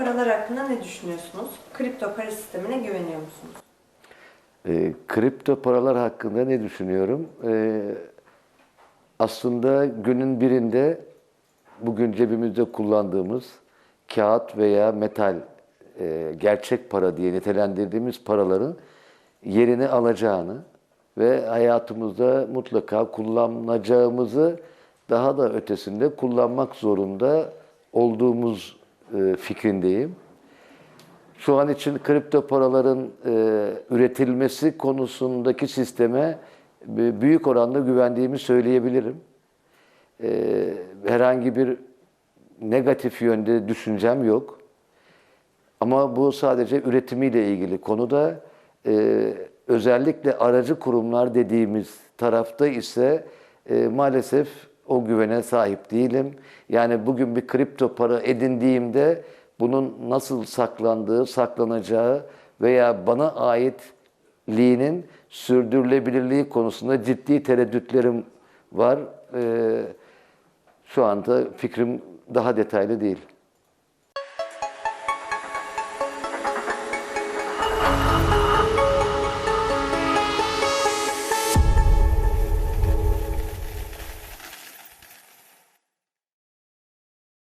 paralar hakkında ne düşünüyorsunuz? Kripto para sistemine güveniyor musunuz? E, kripto paralar hakkında ne düşünüyorum? E, aslında günün birinde bugün cebimizde kullandığımız kağıt veya metal, e, gerçek para diye nitelendirdiğimiz paraların yerini alacağını ve hayatımızda mutlaka kullanacağımızı daha da ötesinde kullanmak zorunda olduğumuz e, fikrindeyim. Şu an için kripto paraların e, üretilmesi konusundaki sisteme büyük oranda güvendiğimi söyleyebilirim. E, herhangi bir negatif yönde düşüncem yok. Ama bu sadece üretimiyle ilgili konuda e, özellikle aracı kurumlar dediğimiz tarafta ise maalesef o güvene sahip değilim. Yani bugün bir kripto para edindiğimde bunun nasıl saklandığı, saklanacağı veya bana aitliğinin sürdürülebilirliği konusunda ciddi tereddütlerim var. E, şu anda fikrim daha detaylı değil.